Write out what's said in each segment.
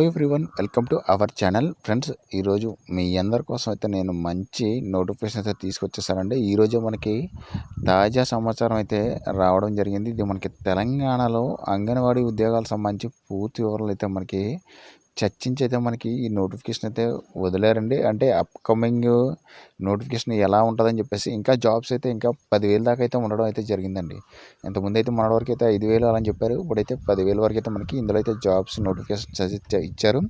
Hello everyone welcome to our channel friends ఈరోజు మీ అందరి కోసం అయితే నేను మంచి నోటిఫికేషన్ అయితే తీసుకొచ్చేసానండి. ఈరోజు మనకి తాజా సమాచారం అయితే రావడం జరిగింది. ఇది మనకి తెలంగాణలో అంగన్వాడీ ఉద్యోగాలకు సంబంధించి పూర్తి వివరాలు అయితే మనకి చర్చించి అయితే మనకి ఈ నోటిఫికేషన్ అయితే వదిలేరండి. అంటే అప్కమింగ్ నోటిఫికేషన్ ఎలా ఉంటుందని చెప్పేసి ఇంకా జాబ్స్ అయితే ఇంకా పదివేల దాకా అయితే ఉండడం అయితే జరిగిందండి. ఇంతకుముందు అయితే మన వరకు అయితే ఐదు వేలు అలా చెప్పారు. ఇప్పుడైతే పదివేల వరకు అయితే మనకి ఇందులో అయితే జాబ్స్ నోటిఫికేషన్ ఇచ్చారు.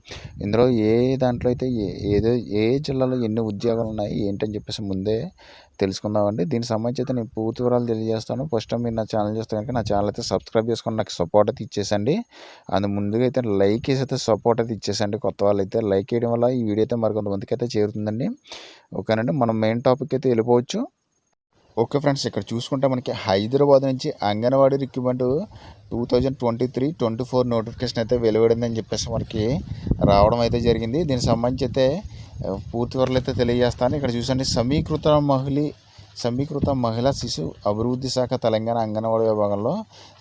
ఇందులో ఏ దాంట్లో అయితే ఏదో ఏ జిల్లాలో ఎన్ని ఉద్యోగాలు ఉన్నాయి ఏంటని చెప్పేసి ముందే తెలుసుకుందామండి. దీనికి సంబంధించి అయితే నేను పూర్తి వివరాలు తెలియజేస్తాను. ఫస్ట్ మీరు నా ఛానల్ చేస్తే కనుక నా ఛానల్ అయితే సబ్స్క్రైబ్ చేసుకొని నాకు సపోర్ట్ అయితే ఇచ్చేసండి. అందు ముందుగా అయితే లైక్ వేసి అయితే సపోర్ట్ అయితే ఇచ్చేసండి. కొత్త వాళ్ళు అయితే లైక్ చేయడం వల్ల ఈ వీడియో అయితే మరికొంతమందికి అయితే చేరుతుందండి. ఓకేనండి మనం మెయిన్ టాపిక్ అయితే వెళ్ళిపోవచ్చు. ఓకే ఫ్రెండ్స్ ఇక్కడ చూసుకుంటే మనకి హైదరాబాద్ నుంచి Anganwadi recruitment two thousand twenty three twenty four notification అయితే వెలువడిందని చెప్పేసి మనకి రావడం అయితే జరిగింది. దీనికి సంబంధించి అయితే పూర్తి వరలు అయితే తెలియజేస్తాను. ఇక్కడ చూసండి సమీకృత మహిళ సమీకృత మహిళా శిశు అభివృద్ధి శాఖ తెలంగాణ అంగన్వాడీ విభాగంలో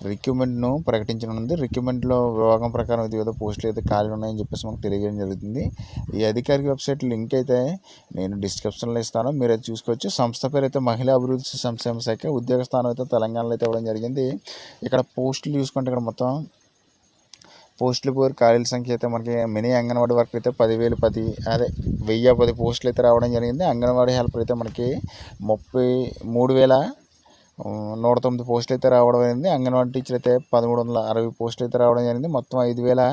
రిక్రూట్మెంట్ను ప్రకటించనుంది. రిక్రూట్మెంట్లో విభాగం ప్రకారం ఇది ఏదో పోస్టులు అయితే ఖాళీ ఉన్నాయని చెప్పేసి మాకు తెలియజేయడం జరుగుతుంది. ఈ అధికారిక వెబ్సైట్ లింక్ అయితే నేను డిస్క్రిప్షన్లో ఇస్తాను. మీరు అది చూసుకోవచ్చు. సంస్థ పేరు అయితే మహిళా అభివృద్ధి సంక్షేమ శాఖ ఉద్యోగ స్థానం అయితే తెలంగాణలో అయితే ఇవ్వడం జరిగింది. ఇక్కడ పోస్టులు చూసుకుంటే ఇక్కడ మొత్తం పోస్టులు పోరు ఖాళీల సంఖ్య అయితే మనకి మినీ అంగన్వాడీ వర్క్ అయితే పదివేలు పది అదే వెయ్యి పది పోస్టులు అయితే రావడం జరిగింది. అంగన్వాడీ హెల్పర్ అయితే మనకి ముప్పై మూడు వేల నూట తొమ్మిది పోస్టులు అయితే రావడం జరిగింది. అంగన్వాడీ టీచర్ అయితే పదమూడు వందల అరవై పోస్టులు అయితే రావడం జరిగింది. మొత్తం ఐదు వేల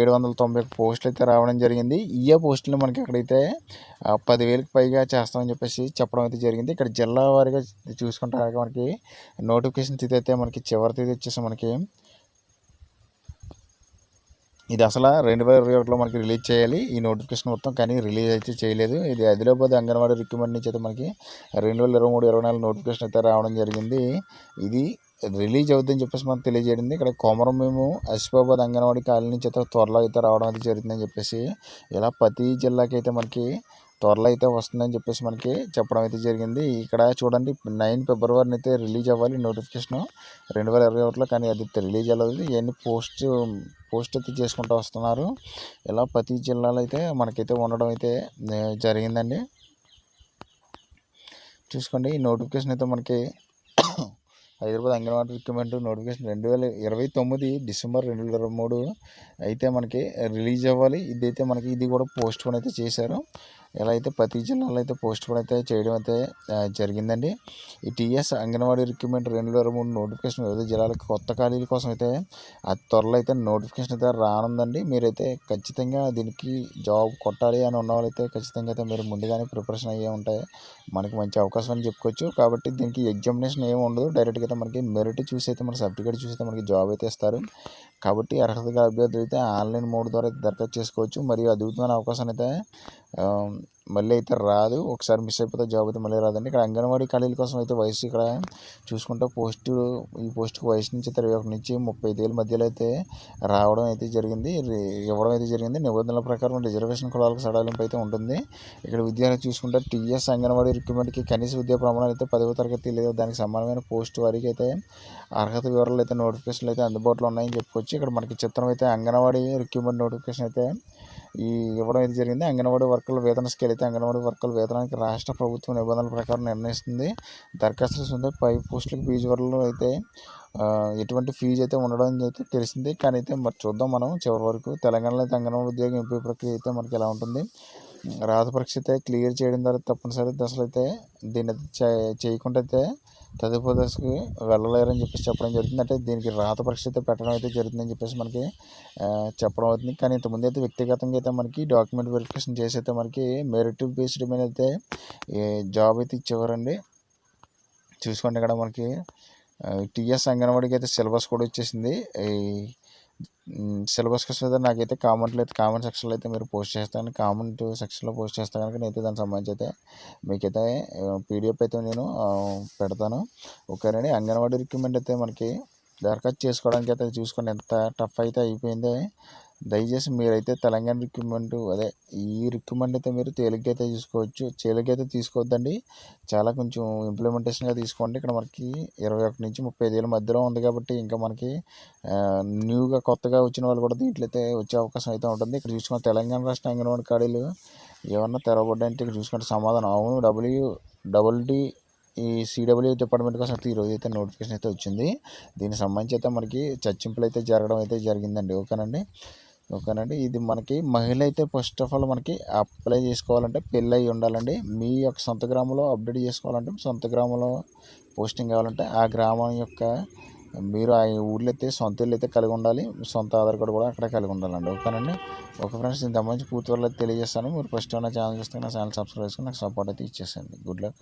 ఏడు వందల తొంభై పోస్టులు అయితే రావడం జరిగింది. ఇయే పోస్టులు మనకి అక్కడైతే పదివేలకు పైగా చేస్తామని చెప్పేసి చెప్పడం అయితే జరిగింది. ఇక్కడ జిల్లా వారిగా చూసుకుంటారు మనకి నోటిఫికేషన్ తేదీ అయితే మనకి చివరి తేదీ వచ్చేసి మనకి ఇది అసలు రెండు వేల ఇరవై ఒకటిలో మనకి రిలీజ్ చేయాలి ఈ నోటిఫికేషన్ మొత్తం కానీ రిలీజ్ అయితే చేయలేదు. ఇది ఆదిలాబాద్ అంగన్వాడీ రిక్రూట్మెంట్ నుంచి అయితే మనకి రెండు వేల ఇరవై మూడు ఇరవై నాలుగు నోటిఫికేషన్ అయితే రావడం జరిగింది. ఇది రిలీజ్ అవుతుందని చెప్పేసి మనకు తెలియజేయండి ఇక్కడ కొమరం మేము అసిఫాబాద్ అంగన్వాడీ కాలనీ నుంచి అయితే త్వరలో అయితే రావడం అయితే జరుగుతుందని చెప్పేసి ఇలా ప్రతి జిల్లాకి అయితే మనకి త్వరలో అయితే వస్తుందని చెప్పేసి మనకి చెప్పడం అయితే జరిగింది. ఇక్కడ చూడండి నైన్ ఫిబ్రవరిని అయితే రిలీజ్ అవ్వాలి నోటిఫికేషన్. రెండు వేల ఇరవై ఒకటిలో కానీ అది రిలీజ్ అవ్వలేదు. ఇవన్నీ పోస్ట్ పోస్ట్ అయితే చేసుకుంటూ వస్తున్నారు. ఇలా ప్రతి జిల్లాలో అయితే మనకైతే ఉండడం అయితే జరిగిందండి. చూసుకోండి ఈ నోటిఫికేషన్ అయితే మనకి హైదరాబాద్ అంగన్వాడీ రిక్రూట్మెంట్ నోటిఫికేషన్ రెండు వేల ఇరవై తొమ్మిది డిసెంబర్ రెండు వేల ఇరవై మూడు అయితే మనకి రిలీజ్ అవ్వాలి. ఇదైతే మనకి ఇది కూడా పోస్ట్ పోన్ అయితే చేశారు. ఇలా అయితే ప్రతి జిల్లాలో అయితే పోస్ట్ పోన్ అయితే చేయడం అయితే జరిగిందండి. ఈ టీఎస్ అంగన్వాడీ రిక్రూట్మెంట్ రెండు వేల మూడు నోటిఫికేషన్ వివిధ జిల్లాలకు కొత్త ఖాళీల కోసం అయితే అతి త్వరలో అయితే నోటిఫికేషన్ అయితే రానుందండి. మీరైతే ఖచ్చితంగా దీనికి జాబ్ కొట్టాలి అని ఉన్న వాళ్ళైతే ఖచ్చితంగా అయితే మీరు ముందుగానే ప్రిపరేషన్ అయ్యే ఉంటాయి మనకి మంచి అవకాశం అని చెప్పుకోవచ్చు. కాబట్టి దీనికి ఎగ్జామినేషన్ ఏమి ఉండదు. డైరెక్ట్గా అయితే మనకి మెరిట్ చూసి అయితే మన సర్టిఫికేట్ చూసి అయితే మనకి జాబ్ అయితే ఇస్తారు. కాబట్టి అర్హత గల అభ్యర్థులు అయితే ఆన్లైన్ మోడ్ ద్వారా దరఖాస్తు చేసుకోవచ్చు. మరియు అద్భుతమైన అవకాశం అయితే మళ్ళీ అయితే రాదు. ఒకసారి మిస్ అయిపోతే జాబ్ అయితే మళ్ళీ రాదండి. ఇక్కడ అంగన్వాడీ ఖాళీల కోసం అయితే వయసు ఇక్కడ చూసుకుంటే పోస్ట్ ఈ పోస్ట్కి వయసు నుంచి ఇరవై ఒకటి నుంచి ముప్పై ఐదు మధ్యలో అయితే రావడం అయితే జరిగింది. ఇవ్వడం అయితే జరిగింది. నిబంధనల ప్రకారం రిజర్వేషన్ కులాలకు సడలింపు అయితే ఉంటుంది. ఇక్కడ విద్యార్థి చూసుకుంటే టీఎస్ అంగన్వాడీ రిక్రూట్మెంట్కి కనీస విద్యా ప్రమాణాలు అయితే పదవ తరగతి లేదా దానికి సమానమైన పోస్ట్ వారికి అయితే అర్హత వివరాలు అయితే నోటిఫికేషన్లు అయితే అందుబాటులో ఉన్నాయని చెప్పుకోవచ్చు. ఇక్కడ మనకి చిత్రం అయితే అంగన్వాడీ రిక్రూట్మెంట్ నోటిఫికేషన్ అయితే ఈ ఇవ్వడం అయితే జరిగింది. అంగన్వాడీ వర్కర్ల వేతన స్కేల్ అయితే అంగన్వాడీ వర్కర్ల వేతనానికి రాష్ట్ర ప్రభుత్వం నిబంధనల ప్రకారం నిర్ణయిస్తుంది. దరఖాస్తు ఉంది పై పోస్టులకు ఫీజు వరలు అయితే ఎటువంటి ఫీజు అయితే ఉండడం అయితే తెలిసింది. కానీ అయితే మరి చూద్దాం మనం. చివరి వరకు తెలంగాణలో అయితే అంగన్వాడీ ఉద్యోగం ఎంపిక ప్రక్రియ అయితే మనకి ఎలా ఉంటుంది? రాత పరీక్ష అయితే క్లియర్ చేయడం ద్వారా తప్పనిసరి దశలు అయితే దీన్ని చేయకుండా అయితే తదుపరి దశకి వెళ్ళలేరని చెప్పేసి చెప్పడం జరుగుతుంది. అంటే దీనికి రాత పరీక్ష అయితే పెట్టడం అయితే జరుగుతుందని చెప్పేసి మనకి చెప్పడం అవుతుంది. కానీ ఇంతకుముందు అయితే వ్యక్తిగతంగా అయితే మనకి డాక్యుమెంట్ వెరిఫికేషన్ చేసి అయితే మనకి మెరిట్ బేస్డ్ మీద అయితే జాబ్ అయితే ఇచ్చేవారండి. చూసుకోండి ఇక్కడ మనకి టీఎస్ అంగన్వాడికి అయితే సిలబస్ కూడా వచ్చేసింది. ఈ సిలబస్ కోసం అయితే నాకైతే కామెంట్లో అయితే కామెంట్ సెక్షన్లో అయితే మీరు పోస్ట్ చేస్తాను. కామెంట్ సెక్షన్లో పోస్ట్ చేస్తే కనుక నేనైతే దానికి సంబంధించి అయితే మీకైతే పీడిఎఫ్ అయితే నేను పెడతాను. ఓకేనండి. అంగన్వాడీ రిక్రూట్మెంట్ అయితే మనకి దరఖాస్తు చేసుకోవడానికి అయితే చూసుకోండి. ఎంత టఫ్ అయితే అయిపోయిందే. దయచేసి మీరైతే తెలంగాణ రిక్రూట్మెంట్ అదే ఈ రిక్రూట్మెంట్ అయితే మీరు తేలిగ్గా చూసుకోవచ్చు తీసుకోవచ్చు తీసుకోవద్దండి. చాలా కొంచెం ఇంప్లిమెంటేషన్గా తీసుకోండి. ఇక్కడ మనకి ఇరవై ఒకటి నుంచి ముప్పై ఐదు వేల మధ్యలో ఉంది కాబట్టి ఇంకా మనకి న్యూగా కొత్తగా వచ్చిన వాళ్ళు కూడా దీంట్లో అయితే వచ్చే అవకాశం అయితే ఉంటుంది. ఇక్కడ చూసుకుంటే తెలంగాణ రాష్ట్ర అంగన్వాడీ ఖాళీలు ఏమన్నా తెరవబడ్డాయంటే ఇక్కడ చూసుకుంటే సమాధానం. అవును W double D E CW department కోసం అయితే ఈరోజు అయితే నోటిఫికేషన్ అయితే వచ్చింది. దీనికి సంబంధించి అయితే మనకి చర్చింపులు అయితే జరగడం అయితే జరిగిందండి. ఓకేనండి? ఓకేనండి. ఇది మనకి మహిళ అయితే ఫస్ట్ ఆఫ్ ఆల్ మనకి అప్లై చేసుకోవాలంటే పెళ్ళి అయి ఉండాలండి. మీ యొక్క సొంత గ్రామంలో అప్డేట్ చేసుకోవాలంటే సొంత గ్రామంలో పోస్టింగ్ కావాలంటే ఆ గ్రామం యొక్క మీరు ఆ ఊళ్ళో అయితే సొంత ఇల్లు అయితే కలిగి ఉండాలి. సొంత ఆధార్ కార్డు కూడా అక్కడే కలిగి ఉండాలండి. ఓకేనండి. ఓకే ఫ్రెండ్స్ దీని సంబంధించి పూర్తి వల్ల తెలియజేస్తాను. మీరు ఫస్ట్ నా ఛానల్ చూస్తే నా ఛానల్ సబ్స్క్రైబ్ చేసుకుని నాకు సపోర్ట్ అయితే ఇచ్చేసండి గుడ్ లక్